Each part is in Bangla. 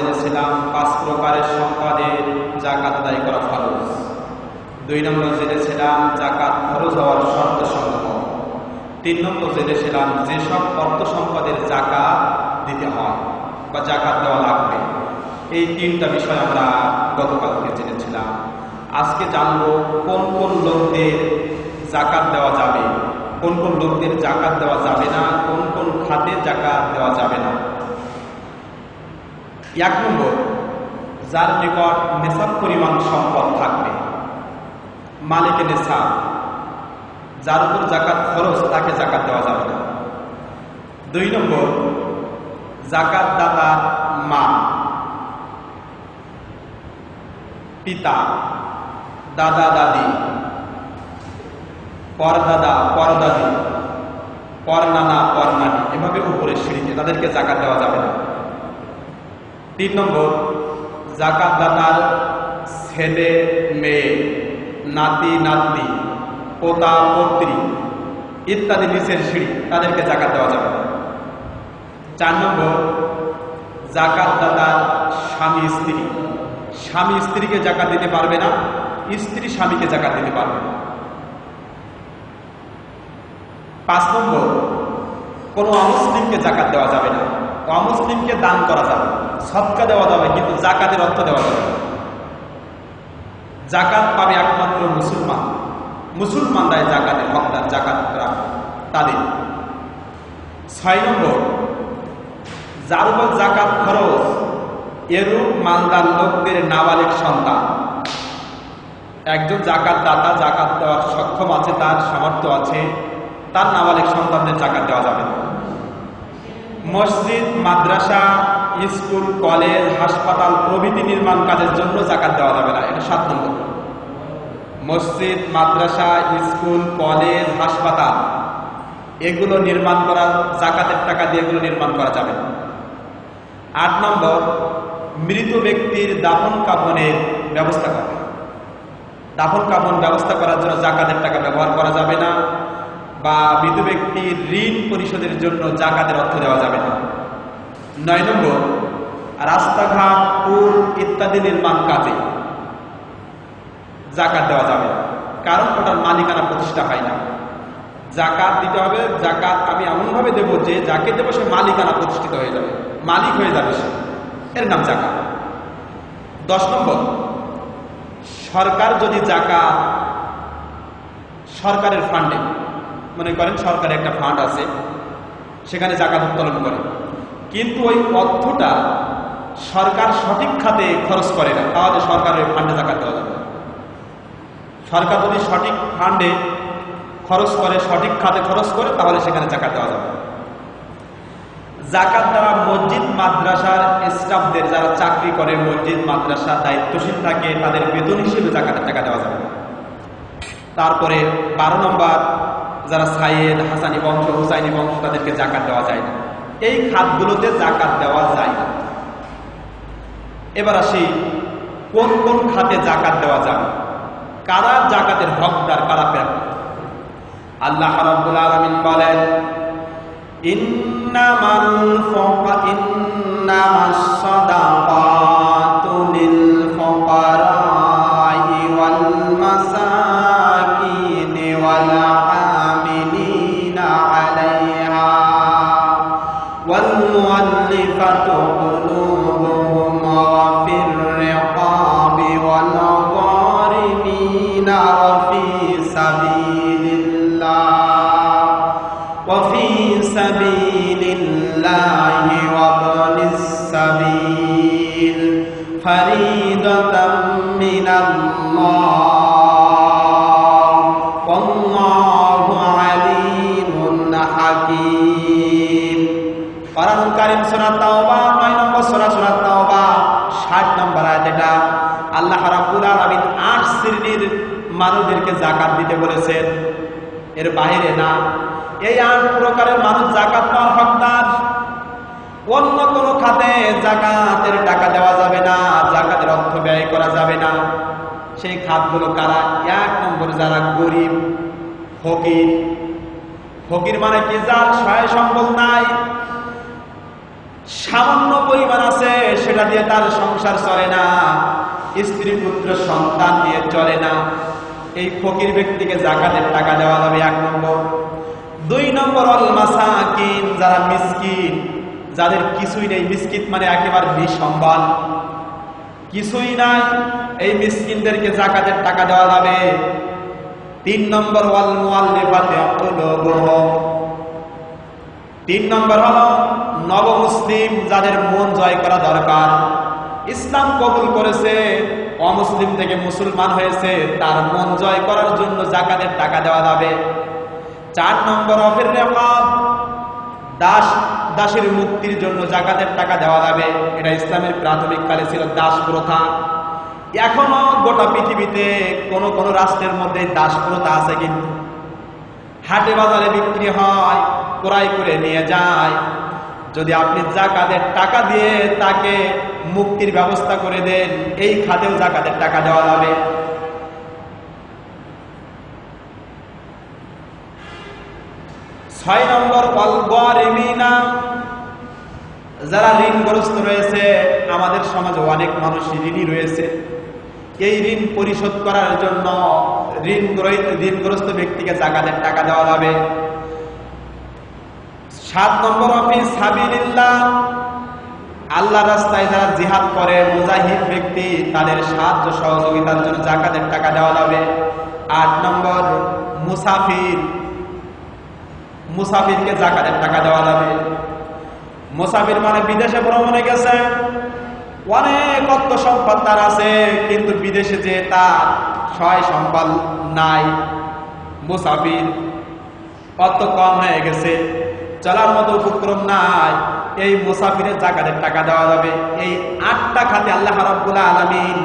জেনেছিলাম পাঁচ প্রকারের সম্পাদের জাকাত আদায় করা ফরজ। দুই নম্বর জেনেছিলাম জাকাত খরচ হওয়ার শর্ত সমূহ। তিন নম্বর জেনেছিলাম যেসব অর্থ সম্পদের জাকাত দিতে হয় বা জাকাত দেওয়া লাগবে। এই তিনটা বিষয় আমরা গতকালকে জেনেছিলাম। আজকে জানব কোন কোন লোকদের জাকাত দেওয়া যাবে, কোন কোন লোকদের জাকাত দেওয়া যাবে না, কোন কোন খাতে জাকাত দেওয়া যাবে না। এক নম্বর, যার নিকট নেশার পরিমাণ সম্পদ থাকবে, মালিকের নেশা। যার উপর জাকাত খরচ, তাকে জাকাত দেওয়া যাবে না। দুই নম্বর জাকাত দাতার মা, পিতা, দাদা, দাদি, পরদাদা, পরদাদি, পরনানা, পরনানি, এভাবে উপরে সিঁড়িতে তাদেরকে জাকাত দেওয়া যাবে না। তিন নম্বর, জাকাত দাতার ছেলে, মেয়ে, নাতি, নাতনি, পোতা, পত্রী ইত্যাদি নিচের সিঁড়ি তাদেরকে জাকাত দেওয়া যাবে। চার নম্বর, জাকাত দাতার স্বামী, স্ত্রী। স্বামী, স্ত্রীকে জাকাত দিতে পারবে না, স্ত্রী স্বামীকে জাকাত দিতে পারবে না। পাঁচ নম্বর, কোনো অমুসলিমকে জাকাত দেওয়া যাবে না। অমুসলিমকে দান করা যাবে। সৎকা দেওয়া যাবে, কিন্তু জাকাতের অর্থ দেওয়া যাবে জাকাত পাবে একমাত্র মুসলমান। মুসলমানরাই জাকাতের হকদার জাকাত তাদের। ছয় নম্বর, যার উপর জাকাত খরচ, এরূপ মালদার লোকদের নাবালিক সন্তান। একজন জাকাত দাতা জাকাত দেওয়ার সক্ষম আছে, তার সামর্থ্য আছে, তার নাবালিক সন্তানদের জাকাত দেওয়া যাবে না। মসজিদ, মাদ্রাসা, স্কুল, কলেজ, হাসপাতাল প্রভৃতি নির্মাণ কাজের জন্য জাকাত দেওয়া যাবে না। এটা সাত নম্বর। মসজিদ, মাদ্রাসা, স্কুল, কলেজ, হাসপাতাল, এগুলো নির্মাণ করা, জাকাতের টাকা দিয়ে এগুলো নির্মাণ করা যাবে না। আট নম্বর, মৃত ব্যক্তির দাফন কাফনের ব্যবস্থা করা দাফন কাফন ব্যবস্থা করার জন্য জাকাতের টাকা ব্যবহার করা যাবে না। বা মৃত ব্যক্তির ঋণ পরিশোধের জন্য জাকাতের অর্থ দেওয়া যাবে না। নয় নম্বর, রাস্তাঘাট, পুল ইত্যাদি নির্মাণ কাজে জাকাত দেওয়া যাবে কারণ ওটার মালিকানা প্রতিষ্ঠা হয় না। জাকাত দিতে হবে, জাকাত আমি এমনভাবে দেবো যে যাকে দেবো সে মালিকানা প্রতিষ্ঠিত হয়ে যাবে, মালিক হয়ে যাবে সে। এর নাম জাকাত। দশ নম্বর, সরকার যদি জাকাত সরকারের ফান্ডে মনে করেন সরকারের একটা ফান্ড আছে, সেখানে জাকাত উত্তোলন করে। কিন্তু ওই অর্থটা সরকার সঠিক খাতে খরচ করে না। তাহলে সরকারের ফান্ডে জাকাত দেওয়া যাবে সরকার যদি সঠিক ফান্ডে খরচ করে, সঠিক খাতে খরচ করে, তাহলে সেখানে জাকাত দেওয়া যাবে জাকাত দ্বারা মসজিদ, মাদ্রাসার স্টাফদের যারা চাকরি করে, মসজিদ, মাদ্রাসা দায়িত্বশীল থাকে, তাদের বেতন হিসেবে জাকাতের টাকা দেওয়া যাবে তারপরে বারো নম্বর যারা সাইয়েদ, হাসানি বংশ, হুসাইনি বংশ, তাদেরকে জাকাত দেওয়া যায় না। এই খাতগুলোতে জাকাত দেওয়া যায় না। এবার আসি, কোন কোন খাতে জাকাত দেওয়া যাবে? কারা জাকাতের হকদার, কারা প্রাপ্য আল্লাহ রাব্বুল আলামিন বলেন, ইন্নামাল ফুকা, ইন্নামাস সাদাকাতু السبيل من الله. والله عليم حكيم. سورة নম্বর সোরা সোরা আল্লাহ রাব্বুল আলামিন আট শ্রেণির মানুষদেরকে জাকাত দিতে বলেছেন। এর বাইরে না। এই আট প্রকারের মানুষ জাকাত পাওয়ার হকদার। অন্য খাতে জাকাতের টাকা দেওয়া যাবে না, জাকাতের অর্থ ব্যয় করা যাবে না। সেই খাতগুলো কারা? এক নম্বর যারা গরিব, ফকির। ফকির মানে কি? যার সহায় সম্বল নাই, সামান্য পরিমাণ আছে, সেটা দিয়ে তার সংসার চলে না, স্ত্রী, পুত্র, সন্তান দিয়ে চলে না। এই ফকির ব্যক্তিকে জাকাতের টাকা দেওয়া যাবে এক নম্বর। দুই নম্বর অল মাসাকিন যারা মিসকিন যাদের কিছুই নেই মিসকিত মানে একেবারে নিঃসম্বাল। কিছুই নাই, এই মিসকিনদেরকে জাকাতের টাকা দেওয়া যাবে। তিন নম্বর ওয়াল তিন নম্বর হলো নব মুসলিম যাদের মন জয় করা দরকার। ইসলাম কবুল করেছে, অমুসলিম থেকে মুসলমান হয়েছে, তার মন জয় করার জন্য জাকাতের টাকা দেওয়া যাবে। চার নম্বর অফের রেকাব দাস, দাসের মুক্তির জন্য জাকাতের টাকা দেওয়া যাবে। এটা ইসলামের প্রাথমিক কালে ছিল দাস প্রথা। এখনও গোটা পৃথিবীতে কোন কোন রাষ্ট্রের মধ্যে দাস প্রথা আছে কিন্তু। হাটে বাজারে বিক্রি হয়, ক্রয় করে নিয়ে যায়। যদি আপনি জাকাতের টাকা দিয়ে তাকে মুক্তির ব্যবস্থা করে দেন, এই খাতেও জাকাতের টাকা দেওয়া যাবে। ছয় নম্বর যারা ঋণগ্রস্ত রয়েছে, আমাদের সমাজে অনেক মানুষ ঋণী রয়েছে। এই ঋণ পরিশোধ করার জন্য ঋণ ঋণগ্রস্ত ব্যক্তিকে জাকাতের টাকা দেওয়া যাবে। সাত নম্বর অফিস সাবিল্লাহ আল্লাহ রাস্তায় যারা জিহাদ করে, মুজাহিদ ব্যক্তি, তাদের সাহায্য সহযোগিতার জন্য জাকাতের টাকা দেওয়া যাবে। আট নম্বর মুসাফির মুসাফিরকে জাকাতের টাকা দেওয়া যাবে। মুসাফির মানে বিদেশে ভ্রমণে গেছে। অনেক অর্থ সম্পদ তার আছে, কিন্তু বিদেশে যে তার সহায় সম্পদ নাই। মুসাফির অর্থ কম হয়ে গেছে। চলার মতো উপক্রম নাই। এই মুসাফিরের জাকাতের টাকা দেওয়া যাবে। এই আটটা খাতে আল্লাহ রাব্বুল আলামিন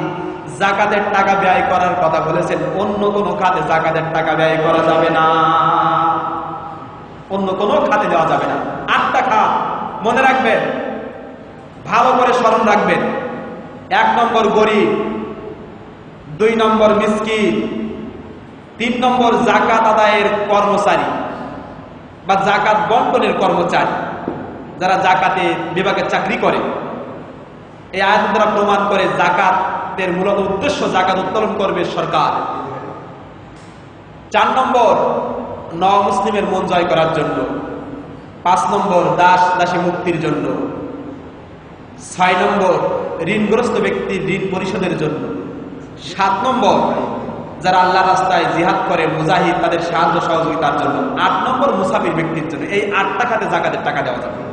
জাকাতের টাকা ব্যয় করার কথা বলেছেন। অন্য কোনো খাতে জাকাতের টাকা ব্যয় করা যাবে না। অন্য কোনো খাতে দেওয়া যাবে না। আটটা খাত, মনে রাখবেন, ভালো করে স্মরণ রাখবেন। এক নম্বর গরিব, দুই নম্বর মিসকিন, তিন নম্বর জাকাত আদায়ের কর্মচারী বা জাকাত বন্টনের কর্মচারী, যারা জাকাতে বিভাগে চাকরি করে। এই আয়াত দ্বারা প্রমাণ করে জাকাতের মূলত উদ্দেশ্য জাকাত উত্তোলন করবে সরকার। চার নম্বর ন মুসলিমের মন জয় করার জন্য। পাঁচ নম্বর, দাস দাসী মুক্তির জন্য। ছয় নম্বর, ঋণগ্রস্ত ব্যক্তির ঋণ পরিশোধের জন্য। সাত নম্বর, যারা আল্লাহ রাস্তায় জিহাদ করে, মুজাহিদ তাদের সাহায্য সহযোগিতার জন্য। আট নম্বর, মুসাফির ব্যক্তির জন্য। এই আটটা খাতে জাকাতের টাকা দেওয়া যাবে।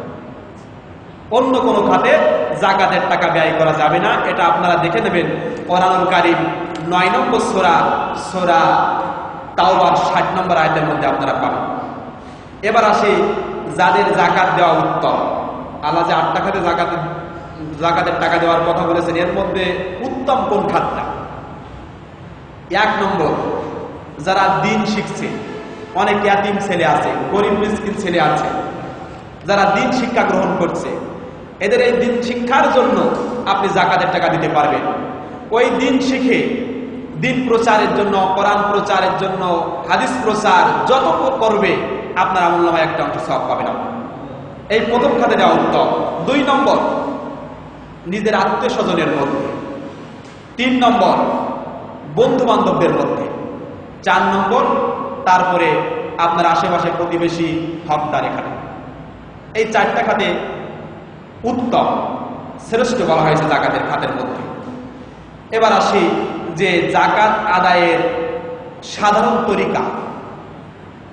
অন্য কোনো খাতে জাকাতের টাকা ব্যয় করা যাবে না। এটা আপনারা দেখে নেবেন। কোরআনুল নয় নম্বর সোরা সোরা তাওবার ষাট নম্বর আয়তের মধ্যে আপনারা পাবেন। এবার আসি যাদের জাকাত দেওয়া উত্তম। আল্লাহ যে আটটা খাতে জাকাতের জাকাতের টাকা দেওয়ার কথা বলেছেন, এর মধ্যে উত্তম কোন খাতটা? এক নম্বর, যারা দিন শিখছে, অনেক ইয়াতিম ছেলে আছে, গরিব মিসকিন ছেলে আছে, যারা দিন শিক্ষা গ্রহণ করছে, এদের এই দিন শিক্ষার জন্য আপনি জাকাতের টাকা দিতে পারবেন। ওই দিন শিখে দিন প্রচারের জন্য, কোরআন প্রচারের জন্য, হাদিস প্রচার, যত করবে, আপনার আমল নামায় একটা অংশ সব পাবেন আপনি। এই প্রথম খাতে দেওয়া উত্তম দুই নম্বর, নিজের আত্মীয় স্বজনের মধ্যে। তিন নম্বর বন্ধু বান্ধবদের মধ্যে। চার নম্বর, তারপরে আপনার আশেপাশে প্রতিবেশী হকদার এখানে। এই চারটা খাতে উত্তম, শ্রেষ্ঠ বলা হয়েছে জাকাতের খাতের মধ্যে। এবার আসি যে জাকাত আদায়ের সাধারণ তরিকা।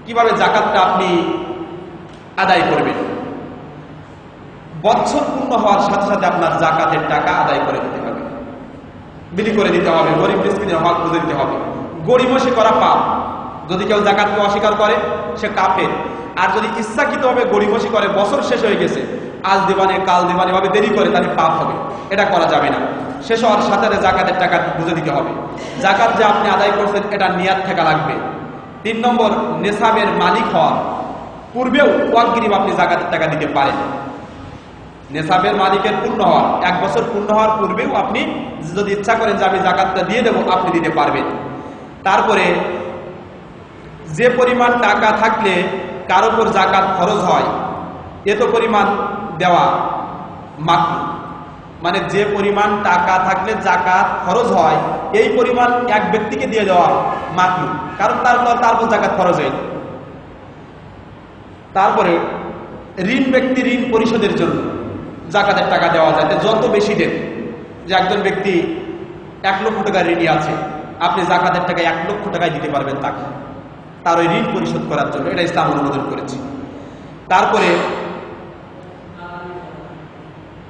কীভাবে জাকাতটা আপনি আদায় করবেন? বছর পূর্ণ হওয়ার সাথে সাথে আপনার জাকাতের টাকা আদায় করে দিতে হবে। বিলি করে দিতে হবে, গরিব মিসকিনের হক বুঝে দিতে হবে। গরিবসী করা পাপ। যদি কেউ জাকাতকে অস্বীকার করে, সে কাফের। আর যদি ইচ্ছাকৃতভাবে গরিবসী করে, বছর শেষ হয়ে গেছে আজ দিবানে, কাল দিবানে ভাবে দেরি করে তাহলে পাপ হবে। এটা করা যাবে না। শেষ হওয়ার সাথে জাকাতের টাকা বুঝে দিতে হবে। জাকাত যে আপনি আদায় করছেন, এটা নিয়াত থাকা লাগবে। তিন নম্বর, নেশাবের মালিক হওয়া। পূর্বেও ওয়াকগিরিব আপনি জাকাতের টাকা দিতে পারেন। নেশাবের মালিকের পূর্ণ হওয়ার, এক বছর পূর্ণ হওয়ার পূর্বেও আপনি যদি ইচ্ছা করেন যে আমি জাকাতটা দিয়ে দেবো, আপনি দিতে পারবেন। তারপরে, যে পরিমাণ টাকা থাকলে কার উপর জাকাত খরচ হয় এত পরিমাণ দেওয়া মাকরু। মানে যে পরিমাণ টাকা থাকলে জাকাত খরচ হয়, এই পরিমাণ এক ব্যক্তিকে দিয়ে দেওয়া মাকরু। কারণ তার তার উপর জাকাত খরচ হয় তারপরে ঋণ ব্যক্তি ঋণ পরিশোধের জন্য জাকাতের টাকা দেওয়া যায়। যত বেশি দেন, যে একজন ব্যক্তি এক লক্ষ টাকা ঋণী আছে, আপনি জাকাতের টাকা এক লক্ষ টাকায় দিতে পারবেন তাকে। তার ওই ঋণ পরিশোধ করার জন্য। এটা ইসলাম অনুমোদন করেছে। তারপরে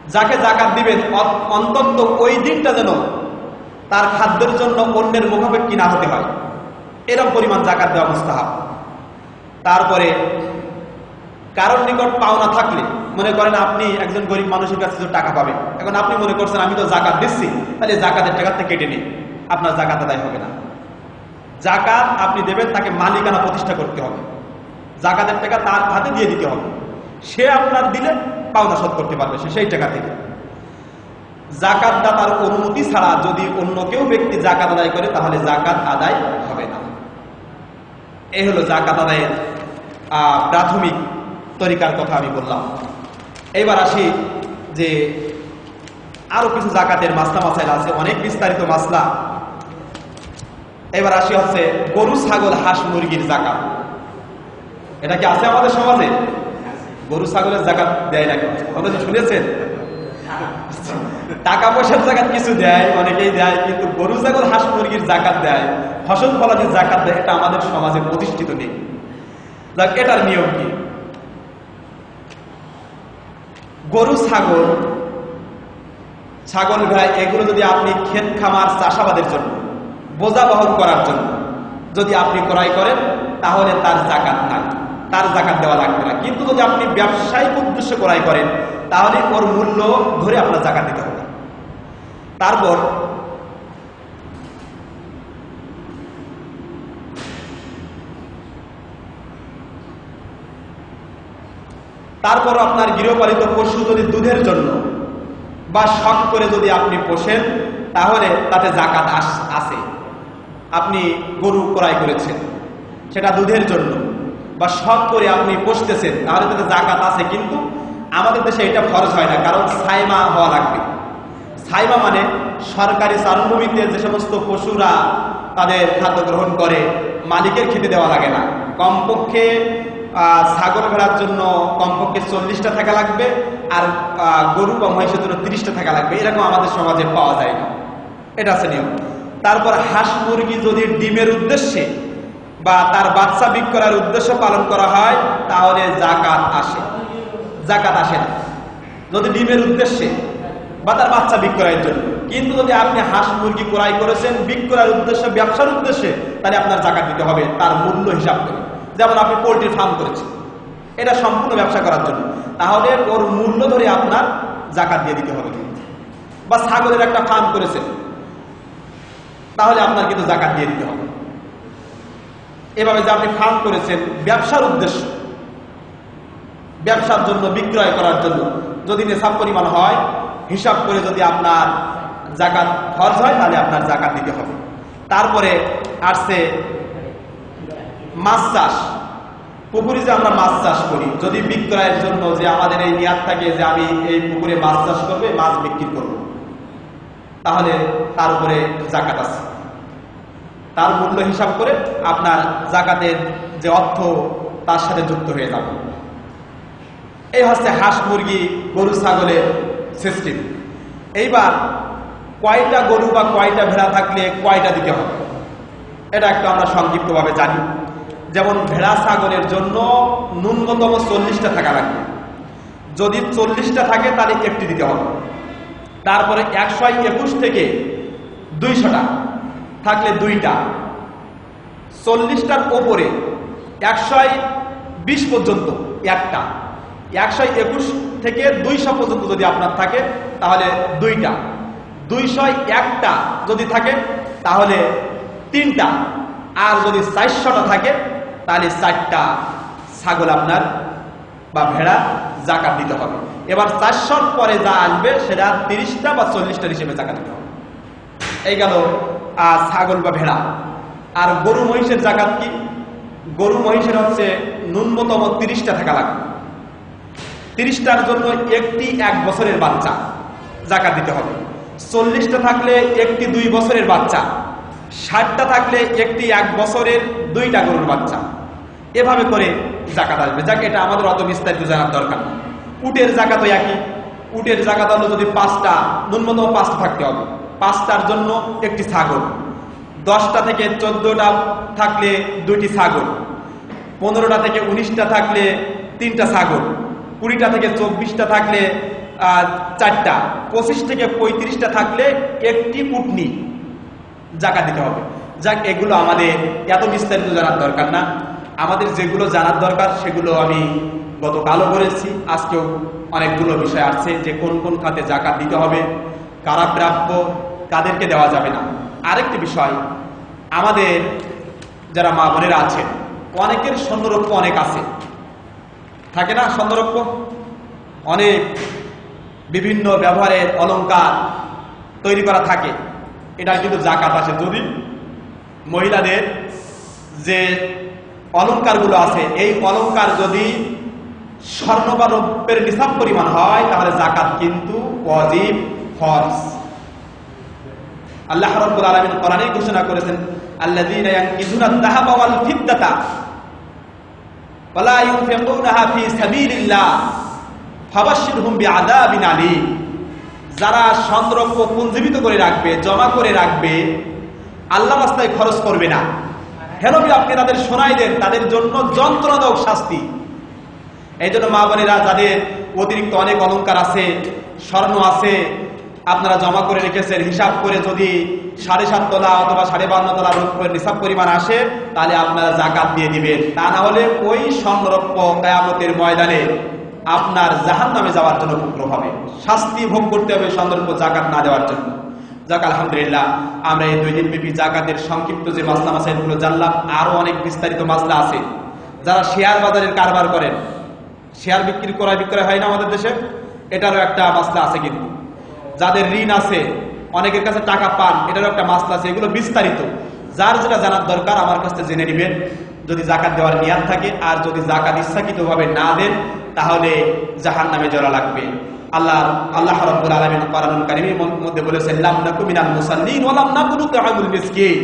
যাকে জাকাত দিবেন অন্তত ওই দিনটা যেন তার খাদ্যের জন্য অন্যের মুখাপেক্ষি না হতে হয়। এরকম পরিমাণ জাকাত দেওয়া মুস্তাহাব। তারপরে, কারোর নিকট পাওনা থাকলে মনে করেন আপনি একজন গরিব মানুষের কাছে টাকা পাবেন। এখন আপনি মনে করছেন, আমি তো জাকাত দিচ্ছি, তাহলে জাকাতের টাকা থেকে কেটে নিই আপনার জাকাত আদায় হবে না। জাকাত আপনি দেবেন, তাকে মালিকানা প্রতিষ্ঠা করতে হবে। জাকাতের টাকা তার হাতে দিয়ে দিতে হবে। সে আপনার দিলে পাওনা শোধ করতে পারবে সে সেই টাকা থেকে। জাকাত দাতার অনুমতি ছাড়া যদি অন্য কেউ ব্যক্তি জাকাত আদায় করে, তাহলে জাকাত আদায় হবে না। এই হলো জাকাত আদায়ের প্রাথমিক তরিকার কথা আমি বললাম। এবার আসি যে আরও কিছু জাকাতের মাসলা মাসাইল আছে, অনেক বিস্তারিত মাসলা। এবার আসি হচ্ছে গরু, ছাগল, হাঁস, মুরগির জাকাত। এটা কি আছে আমাদের সমাজে? গরু, ছাগলের জাকাত দেয় নাকি? অথচ শুনেছেন? টাকা পয়সার জাকাত কিছু দেয়, অনেকেই দেয়, কিন্তু গরু, ছাগল, হাঁস, মুরগির জাকাত দেয়, ফসল, ফলাদির জাকাত দেয়, এটা আমাদের সমাজে প্রতিষ্ঠিত নেই। যাক, এটার নিয়ম কি? গরু, ছাগল ছাগল ভেড়া এগুলো যদি আপনি ক্ষেত খামার চাষাবাদের জন্য, বোঝা বহন করার জন্য যদি আপনি ক্রয় করেন, তাহলে তার জাকাত নাই। তার জাকাত দেওয়া লাগবে না। কিন্তু যদি আপনি ব্যবসায়িক উদ্দেশ্যে ক্রয় করেন, তাহলে ওর মূল্য ধরে আপনার জাকাত দিতে হবে। তারপর তারপর আপনার গৃহপালিত পশু যদি দুধের জন্য বা শখ করে যদি আপনি পোষেন, তাহলে তাতে জাকাত আস- আপনি গরু ক্রয় করেছেন, সেটা দুধের জন্য। বা শখ করে আপনি পোষতেছেন তাহলে তাতে জাকাত আছে, কিন্তু আমাদের দেশে এটা খরচ হয় না, কারণ সাইমা হওয়া লাগবে। সাইমা মানে সরকারি চারণভূমিতে যে সমস্ত পশুরা তাদের খাদ্য গ্রহণ করে, মালিকের খেতে দেওয়া লাগে না। কমপক্ষে ছাগল ভেড়ার জন্য কমপক্ষে চল্লিশটা থাকা লাগবে, আর গরু বা মহিষের জন্য তিরিশটা থাকা লাগবে, এরকম আমাদের সমাজে পাওয়া যায় না। এটা আছে নিয়ম। তারপর হাঁস মুরগি যদি ডিমের উদ্দেশ্যে বা তার বাচ্চা বিক্রয়ের উদ্দেশ্য পালন করা হয়, তাহলে জাকাত আসে। জাকাত আসে না। যদি ডিমের উদ্দেশ্যে বা তার বাচ্চা বিক্রয়ের জন্য। কিন্তু যদি আপনি হাঁস মুরগি ক্রয় করেছেন বিক্রয়ের উদ্দেশ্যে, ব্যবসার উদ্দেশ্যে, তাহলে আপনার জাকাত দিতে হবে তার মূল্য হিসাব করে। যেমন আপনি পোল্ট্রি ফার্ম করেছেন। এটা সম্পূর্ণ ব্যবসা করার জন্য। তাহলে ওর মূল্য ধরে আপনার জাকাত দিয়ে দিতে হবে। বা ছাগলের একটা ফার্ম করেছেন। তাহলে আপনার কিন্তু জাকাত দিয়ে দিতে হবে। এভাবে যে আপনি ফার্ম করেছেন, ব্যবসার উদ্দেশ্য। ব্যবসার জন্য, বিক্রয় করার জন্য। যদি নেশাব পরিমাণ হয়, হিসাব করে যদি আপনার জাকাত খরচ হয়, তাহলে আপনার জাকাত দিতে হবে। তারপরে আসছে মাছ চাষ। পুকুরে যে আমরা মাছ চাষ করি, যদি বিক্রয়ের জন্য যে আমাদের এই নিয়াদ থাকে যে আমি এই পুকুরে মাছ চাষ করবে মাছ বিক্রি করব, তাহলে তার উপরে জাকাত আছে। তার মূল্য হিসাব করে আপনার জাকাতের যে অর্থ, তার সাথে যুক্ত হয়ে যাবে। এই হচ্ছে হাঁস মুরগি, গরু, ছাগলের সিস্টেম এইবার কয়টা গরু বা কয়টা ভেড়া থাকলে কয়টা দিতে হবে? এটা একটু আমরা সংক্ষিপ্তভাবে জানি। যেমন ভেড়া, ছাগলের জন্য ন্যূনতম চল্লিশটা থাকা লাগবে। যদি চল্লিশটা থাকে, তাহলে একটি দিতে হবে। তারপরে একশো একুশ থেকে দুইশোটা। থাকলে দুইটা। চল্লিশটার ওপরে একশো বিশ পর্যন্ত একটা। একশো একুশ থেকে দুইশো পর্যন্ত যদি আপনার থাকে, তাহলে দুইটা। দুইশো একটা যদি থাকে, তাহলে তিনটা। আর যদি চারশোটা থাকে, তাহলে চারটা ছাগল আপনার বা ভেড়া জাকাত দিতে হবে। এবার চারশোর পরে যা আসবে, সেটা তিরিশটা বা চল্লিশটার হিসেবে জাকাত দিতে হবে। এই গেল ছাগল বা ভেড়া। আর গরু মহিষের জাকাত কি? গরু মহিষের হচ্ছে ন্যূনতম তিরিশটা থাকা লাগবে। তিরিশটার জন্য একটি এক বছরের বাচ্চা জাকাত দিতে হবে। চল্লিশটা থাকলে একটি দুই বছরের বাচ্চা। ষাটটা থাকলে একটি এক বছরের দুইটা গরুর বাচ্চা। এভাবে করে জাকাত আসবে। যাকে, এটা আমাদের অত বিস্তারিত জানার দরকার উটের জাকাতও একই। উটের জাকাত হলো যদি পাঁচটা, ন্যূনতম পাঁচটা থাকতে হবে। পাঁচটার জন্য একটি ছাগল। দশটা থেকে চোদ্দটা থাকলে দুইটি ছাগল। পনেরোটা থেকে উনিশটা থাকলে তিনটা ছাগল। কুড়িটা থেকে চব্বিশটা থাকলে চারটা। পঁচিশ থেকে পঁয়ত্রিশটা থাকলে একটি উটনি জাকা দিতে হবে। যাক, এগুলো আমাদের, এত বিস্তারিত জানার দরকার না। আমাদের যেগুলো জানার দরকার, সেগুলো আমি গতকালও বলেছি। আজকেও অনেকগুলো বিষয় আসছে যে কোন কোন খাতে জাকাত দিতে হবে, কারা প্রাপ্য কাদেরকে দেওয়া যাবে না। আরেকটি বিষয়, আমাদের যারা মা বোনেরা আছেন, অনেকের স্বর্ণরৌপ্য অনেক আছে। থাকে না স্বর্ণরৌপ্য? অনেক বিভিন্ন ব্যবহারের অলঙ্কার তৈরি করা থাকে। এটা কিন্তু জাকাত আসে যদি মহিলাদের যে অলঙ্কারগুলো আছে, এই অলঙ্কার যদি স্বর্ণ বা নিসাব পরিমাণ হয়, তাহলে জাকাত কিন্তু অজীব ফরজ। আল্লাহ রাব্বুল আলামিন কোরআনে ঘোষণা করেছেন, আল্লাযীনা ইয়ানকিজুনা আয-যাহাবা ওয়াল ফিদ্দাতা ওয়ালা ইউনফিকুনাহা ফি সাবিলিল্লাহ ফাবাশশিরহুম বিআযাবিন আলীম। যারা সংরক্ষ পুঞ্জীবিত করে রাখবে, জমা করে রাখবে, আল্লাহ রাস্তায় খরচ করবে না। হেনবি আপনি তাদের শোনাই দেন, তাদের জন্য যন্ত্রণাদায়ক শাস্তি। এই জন্য মা বোনেরা, যাদের অতিরিক্ত অনেক অলংকার আছে, স্বর্ণ আছে আপনারা জমা করে রেখেছেন, হিসাব করে যদি সাড়ে সাত তোলা অথবা সাড়ে বান্ন তোলা নিসাব পরিমাণ আসে, তাহলে আপনারা জাকাত দিয়ে দিবেন। তা না হলে ওই সংরক্ষ কেয়ামতের ময়দানে আপনার জাহান নামে যাওয়ার জন্য উপক্রম হবে। শাস্তি ভোগ করতে হবে সন্দর্ভ জাকাত না দেওয়ার জন্য। যাক, আলহামদুলিল্লাহ, আমরা এই দুই দিন ব্যাপী জাকাতের সংক্ষিপ্ত যে মাসলা মাসাইলগুলো জানলাম আরও অনেক বিস্তারিত মাসলা আছে। যারা শেয়ার বাজারের কারবার করেন, শেয়ার বিক্রি করা বিক্রয় হয় না আমাদের দেশে? এটারও একটা মাসলা আছে কিন্তু। যাদের ঋণ আছে, অনেকের কাছে টাকা পান, এটারও একটা মাসলা আছে, এগুলো বিস্তারিত। যার যেটা জানার দরকার, আমার কাছ জেনে নেবেন। যদি জাকাত দেওয়ার নিয়াদ থাকে, আর যদি জাকাত ইচ্ছাকৃতভাবে না দেন, তাহলে জাহান নামে জড়া লাগবে। আল্লাহ আল্লাহ রাব্বুল আলামিন কোরআনুল কারীমের মধ্যে বলেছেন, লাম নাকু মিনাল মুসাল্লিন ওয়া লাম নাকু নুতআমুল মিসকিন।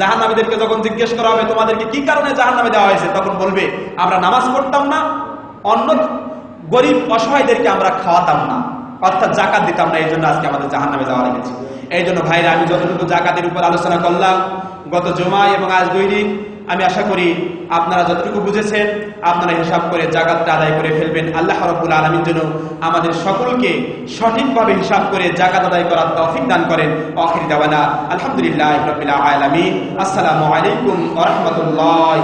জাহান্নামীদেরকে যখন জিজ্ঞেস করা হবে, তোমাদেরকে কি কারণে জাহান্নামে দেওয়া হয়েছে? তখন বলবে, আমরা নামাজ পড়তাম না, অন্য গরিব অসহায়দেরকে আমরা খাওয়াতাম না। অর্থাৎ জাকাত দিতাম না এই জন্য আজকে আমাদের জাহান নামে যাওয়া লেগেছে। এই জন্য ভাইরা, আমি যতটুকু জাকাতের উপর আলোচনা করলাম, গত জমা এবং আজ দুই দিন, আমি আশা করি আপনারা যতটুকু বুঝেছেন, আপনারা হিসাব করে জাকাতটা আদায় করে ফেলবেন। আল্লাহ রব্বুল আলমীর জন্য আমাদের সকলকে সঠিকভাবে হিসাব করে জাকাত আদায় করার তৌফিক দান করেন। আখির দাওয়ানা, আলহামদুলিল্লাহ আসসালামু আলাইকুম ওরহমতুল্লাহ